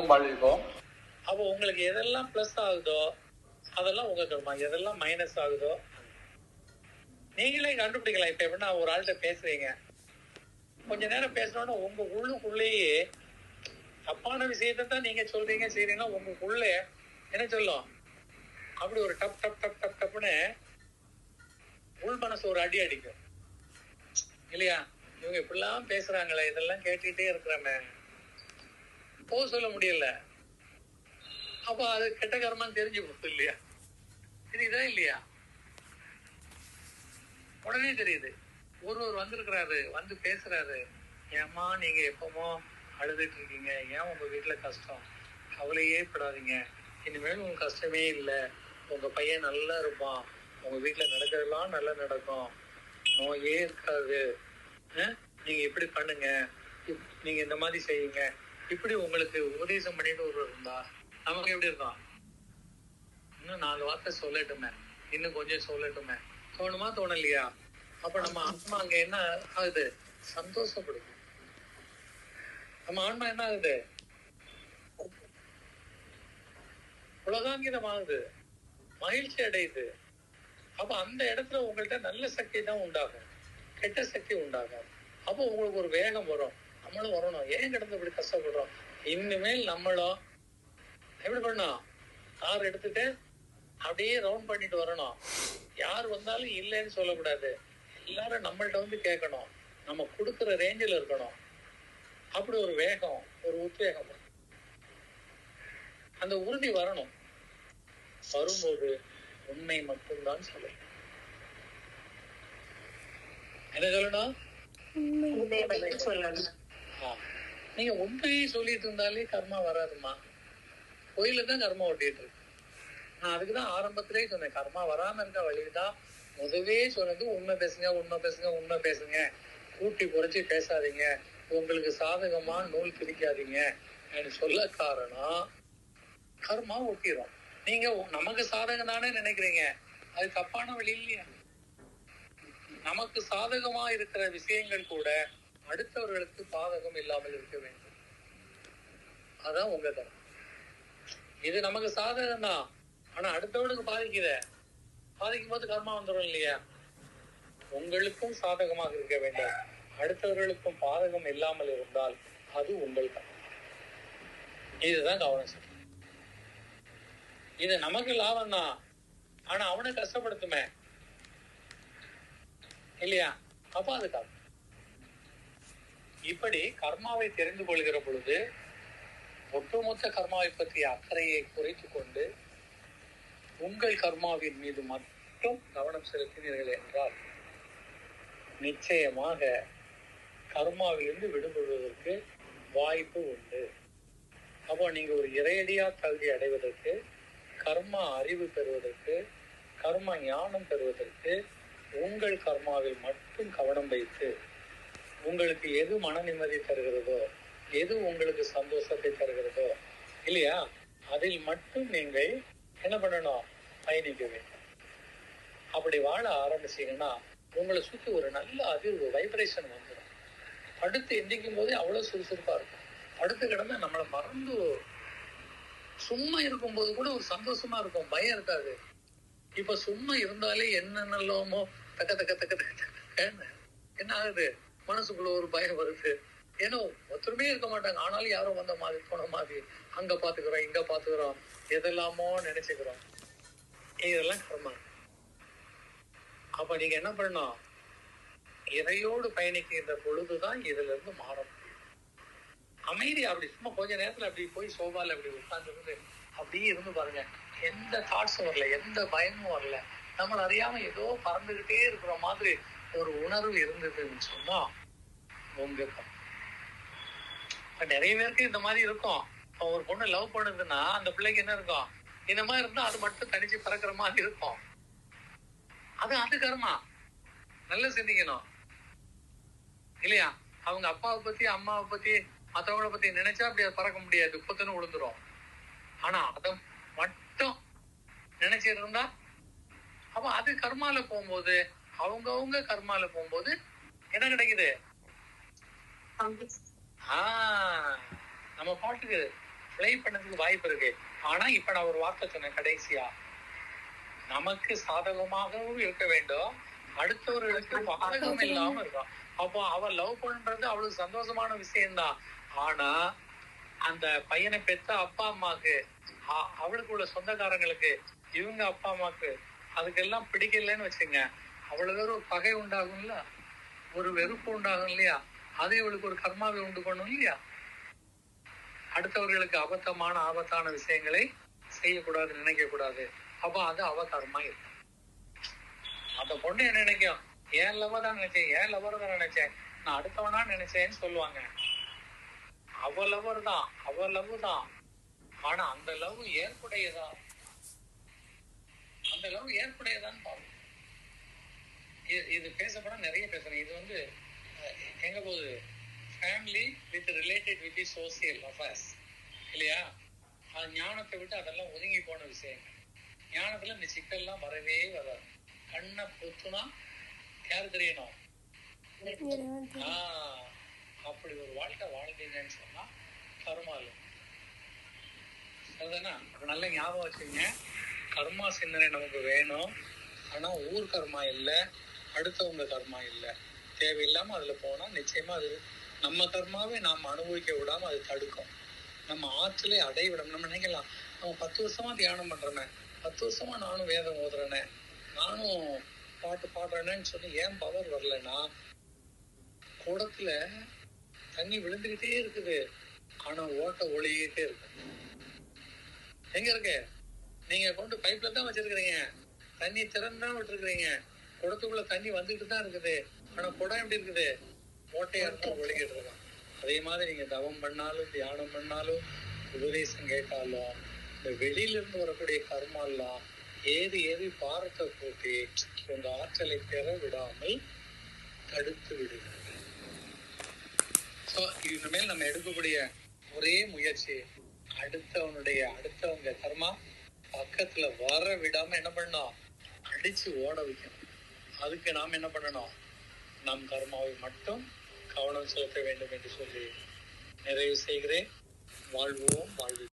இருப்போம் வாழ்வோம். அப்போ உங்களுக்கு எதெல்லாம் ப்ளஸ் ஆகுதோ அதெல்லாம் உங்க கர்மா எதெல்லாம் மைனஸ் ஆகுதோ நீங்களே கண்டுபிடிக்கலாம். இப்ப எப்படின்னா ஒரு ஆள்கிட்ட பேசுறீங்க. கொஞ்ச நேரம் பேசணும்னா உங்க உள்ளுக்குள்ளேயே தப்பான விஷயத்தை தான் நீங்க சொல்றீங்க செய்றீங்கன்னா உங்களுக்குள்ள என்ன சொல்லும்? அப்படி ஒரு டப் டப் டப் டப் டப்னு உள் மனசு ஒரு அடி அடிக்கும். இல்லையா? இவங்க இப்படிலாம் பேசுறாங்களே இதெல்லாம் கேட்டுக்கிட்டே இருக்கிறாமே. போக சொல்ல முடியல. அப்ப அது கெட்ட கர்மான்னு தெரிஞ்சு போகுது இல்லையா? தெரியுதா இல்லையா? உடனே தெரியுது. ஒருவர் வந்திருக்கிறாரு வந்து பேசுறாரு. ஏம்மா நீங்க எப்பமோ அழுதுட்டு இருக்கீங்க. ஏன் உங்க வீட்டுல கஷ்டம்? கவலையே படாதீங்க. இனிமேல் உங்க கஷ்டமே இல்லை. உங்க பையன் நல்லா இருப்பான். உங்க வீட்டுல நடக்கிறதெல்லாம் நல்லா நடக்கும். நோயே இருக்காது. நீங்க இப்படி பண்ணுங்க. நீங்க இந்த மாதிரி செய்யுங்க. இப்படி உங்களுக்கு உபதேசம் பண்ணிட்டு ஒரு இருந்தா நமக்கு எப்படி இருந்தான் இன்னும் நாலு வார்த்தை சொல்லட்டுமே. இன்னும் கொஞ்சம் சொல்லட்டுமே. தோணுமா தோணலையா? அப்ப நம்ம ஆத்மா அங்க என்ன ஆகுது? சந்தோஷப்படுது. நம்ம ஆன்மா என்ன ஆகுது? உலகாங்கிதம் ஆகுது மகிழ்ச்சி அடையுது. அப்ப அந்த இடத்துல உங்கள்ட்ட நல்ல சக்தி தான் உண்டாகும். கெட்ட சக்தி உண்டாகும் அப்போ உங்களுக்கு ஒரு வேகம் வரும். நம்மளும் வரணும். ஏன் கிடந்து இப்படி கஷ்டப்படுறோம்? இனிமேல் நம்மளும் எப்படி பண்ணும் கார் எடுத்துட்டு அப்படியே ரவுண்ட் பண்ணிட்டு வரணும். யார் வந்தாலும் இல்லைன்னு சொல்லக்கூடாது. எல்லாரும் நம்மள்ட்ட வந்து கேட்கணும். நம்ம கொடுக்குற ரேஞ்சில் இருக்கணும். அப்படி ஒரு வேகம் ஒரு உத்வேகம். அந்த உறுதி வரணும். வரும்போது உண்மை மட்டும்தான் சொல்லணும். என்ன சொல்லணும். நீங்க உண்மையை சொல்லிட்டு இருந்தாலே கர்மா வராதுமா கோயில தான் கர்மா ஒட்டிட்டு இருக்கு. நான் அதுக்குதான் ஆரம்பத்திலே சொன்னேன் கர்மா வராம இருக்க வழிதான் முதவே சொன்னது உண்மை பேசுங்க உண்மை பேசுங்க உண்மை பேசுங்க. கூட்டி குறைச்சி பேசாதீங்க. உங்களுக்கு சாதகமா நூல் பிரிக்காதீங்க. சொல்ல காரணம் கர்மா ஒட்டிடும் நீங்க நமக்கு சாதகம் தானே நினைக்கிறீங்க. அது தப்பான வழி இல்லையா? நமக்கு சாதகமா இருக்கிற விஷயங்கள் கூட அடுத்தவர்களுக்கு பாதகம் இல்லாமல் இருக்க வேண்டும். அதான் உங்க தரம் இது நமக்கு சாதகம் தான் ஆனா அடுத்தவனுக்கு பாதிக்குத. பாதிக்கும் போது கர்மா வந்துடும் இல்லையா? உங்களுக்கும் சாதகமாக இருக்க வேண்டும். அடுத்தவர்களுக்கும் பாதகம் இல்லாமல் இருந்தால் அது உங்கள் தான் இதுதான் கவனம் சார் இது நமக்கு லாபம் தான் ஆனா அவனை கஷ்டப்படுத்துமே. இல்லையா? அப்ப அது இப்படி கர்மாவை தெரிந்து கொள்கிற பொழுது ஒட்டுமொத்த கர்மாவை பற்றிய அக்கறையை குறைத்து கொண்டு உங்கள் கர்மாவின் மீது மட்டும் கவனம் செலுத்தினீர்கள் என்றால் நிச்சயமாக கர்மாவிலிருந்து விடுபடுவதற்கு வாய்ப்பு உண்டு. அப்போ நீங்கள் ஒரு இறையடியா தகுதி அடைவதற்கு கர்மா அறிவு பெறுவதற்கு கர்ம ஞானம் பெறுவதற்கு உங்கள் கர்மாவில் மட்டும் கவனம் வைத்து உங்களுக்கு எது மன நிம்மதி தருகிறதோ எது உங்களுக்கு சந்தோஷத்தை தருகிறதோ இல்லையா? அதில் மட்டும் நீங்கள் என்ன பண்ணணும்? பயணிக்க வேண்டும். அப்படி வாழ ஆரம்பிச்சீங்கன்னா உங்களை சுத்தி ஒரு நல்ல அதிர்வு வைப்ரேஷன் வந்துடும். அடுத்து எந்திக்கும் போதே அவ்வளவு சுறுசுறுப்பா இருக்கும். அடுத்த கிடந்தா நம்மளை மறந்து சும்மா இருக்கும்போது கூட ஒரு சந்தோஷமா இருக்கும். பயம் இருக்காது. இப்ப சும்மா இருந்தாலே என்னென்னலாமோ தக்க தக்க தக்க தக்க என்ன ஆகுது? மனசுக்குள்ள ஒரு பயம் வருது. ஏன்னா ஒருத்தருமே இருக்க மாட்டாங்க. ஆனாலும் யாரும் வந்த மாதிரி போன மாதிரி. அங்க பாத்துக்கிறோம் இங்க பாத்துக்கிறோம். எதெல்லாமோ நினைச்சுக்கிறோம். இதெல்லாம் கர்மா. அப்ப நீங்க என்ன பண்ணணும்? இறையோடு பயணிக்கின்ற பொழுதுதான் இதுல இருந்து மாற முடியும். அமைதி அப்படி சும்மா கொஞ்ச நேரத்துல அப்படி போய் சோபால அப்படி உட்கார்ந்து அப்படியே இருந்து பாருங்க. எந்த தாட்ஸும் வரல எந்த பயமும் வரல. நம்மள அறியாம ஏதோ பறந்துகிட்டே இருக்கிற மாதிரி ஒரு உணர்வு இருந்ததுன்னு சொன்னா உங்க இப்ப நிறைய பேருக்கு இந்த மாதிரி இருக்கும். ஒரு பொண்ணு லவ் பண்ணுதுன்னா அந்த பிள்ளைக்கு என்ன இருக்கும்? இந்த மாதிரி இருந்தா அது மட்டும் தனிச்சு பறக்கிற மாதிரி இருக்கும். அது அது கர்மா. நல்லா சிந்திக்கணும். இல்லையா? அவங்க அப்பாவை பத்தி அம்மாவை பத்தி மத்தவங்கள பத்தி நினைச்சா அப்படி பறக்க முடியாது. குப்பத்துன்னு விழுந்துரும் ஆனா அதை மட்டும் நினைச்சிட்டு இருந்தா அப்ப அது கர்மால போகும்போது அவங்கவுங்க கர்மால போகும்போது என்ன கிடைக்குது? நம்ம பாட்டுக்கு ப்ளே பண்ணதுக்கு வாய்ப்பு இருக்கு. ஆனா இப்ப நான் ஒரு வார்த்தை சொன்னேன் கடைசியா. நமக்கு சாதகமாகவும் இருக்க வேண்டும். அடுத்தவர்களுக்கு பாதகம் இல்லாம இருக்கும் அப்போ அவ லவ் பண்றது அவளுக்கு சந்தோஷமான விஷயம்தான். ஆனா அந்த பையனை பெத்த அப்பா அம்மாக்கு அவளுக்கு உள்ள சொந்தக்காரங்களுக்கு இவங்க அப்பா அம்மாக்கு அதுக்கெல்லாம் பிடிக்கலன்னு வச்சுங்க. அவ்வளவு ஒரு பகை உண்டாகும்ல? ஒரு வெறுப்பு உண்டாகும் இல்லையா? அது இவளுக்கு ஒரு கர்மாவை உண்டு பண்ணும் இல்லையா? அடுத்தவர்களுக்கு அபத்தமான ஆபத்தான விஷயங்களை செய்யக்கூடாது நினைக்க கூடாது அப்ப அது அவ கர்மா இருக்கும். அந்த பொண்ணு என்ன நினைக்கும்? ஏன் லவ் தான் நினைச்சேன் ஏன் லவர் தான் நினைச்சேன்? நான் அடுத்தவனா நினைச்சேன்னு சொல்லுவாங்க. அவ லவர் தான் அவ லவ் தான். ஆனா அந்த லவ் ஏற்புடையதா? அந்த லவ் ஏற்புடையதான்னு பாருங்க. இது இது பேசப்பட நிறைய பேசுறேன். இது வந்து எங்க போகுது family with related with social affairs இல்லையா? அது ஞானத்தை விட்டு அதெல்லாம் ஒதுங்கி போன விஷயங்கள். ஞானத்துல இந்த சிக்கல்லாம் வரவே வராது. கண்ணை பொத்துனா யார் தெரியணும் ஆஹ் அப்படி ஒரு வாழ்க்கை வாழ்ந்தீங்கன்னு சொன்னா கர்மால அதுதானே நல்ல ஞாபகம் வச்சுங்க கர்மா சிந்தனை நமக்கு வேணும். ஆனா ஊர் கர்மா இல்ல அடுத்தவங்க கர்மா இல்ல. தேவையில்லாம அதுல போனா நிச்சயமா அது நம்ம கர்மாவே நாம் அனுபவிக்க விடாம அது தடுக்கும். நம்ம ஆற்றிலே அடைவிடும். நம்ம நினைக்கலாம் அவன் பத்து வருஷமா தியானம் பண்றேனே பத்து வருஷமா நானும் வேதம் ஓதுறேனே நானும் பாட்டு பாடுறேனேன்னு சொல்லி ஏன் பவர் வரலன்னா குடத்துல தண்ணி விழுந்துகிட்டே இருக்குது. ஆனா ஓட்ட ஒளிகிட்டே இருக்கு. எங்க இருக்கு? நீங்க கொண்டு பைப்ல தான் வச்சிருக்கிறீங்க. தண்ணி திறந்து தான் விட்டுருக்கிறீங்க. குடத்துக்குள்ள தண்ணி வந்துகிட்டு தான் இருக்குது. ஆனா குடம் எப்படி இருக்குது? மோட்டையா இருந்தா ஒழுகிட்டு இருக்கான் அதே மாதிரி நீங்க தவம் பண்ணாலும் தியானம் பண்ணாலும் உபதேசம் கேட்டாலும் இந்த வெளியில இருந்து வரக்கூடிய கர்மெல்லாம் ஏது ஏது பாரத்தை கூட்டி உங்க ஆற்றலை பெற விடாமல் தடுத்து விடுகிறது. ஸோ இனிமேல் நம்ம எடுக்கக்கூடிய ஒரே முயற்சி அடுத்தவனுடைய அடுத்தவங்க கர்மா பக்கத்துல வர விடாம என்ன பண்ணணும்? அடிச்சு ஓட வைக்கணும். அதுக்கு நாம் என்ன பண்ணணும்? நம் கர்மாவை மட்டும் கவனம் செலுத்த வேண்டும் என்று சொல்லி நிறைவு செய்கிறேன். வாழ்வோம் வாழ்வு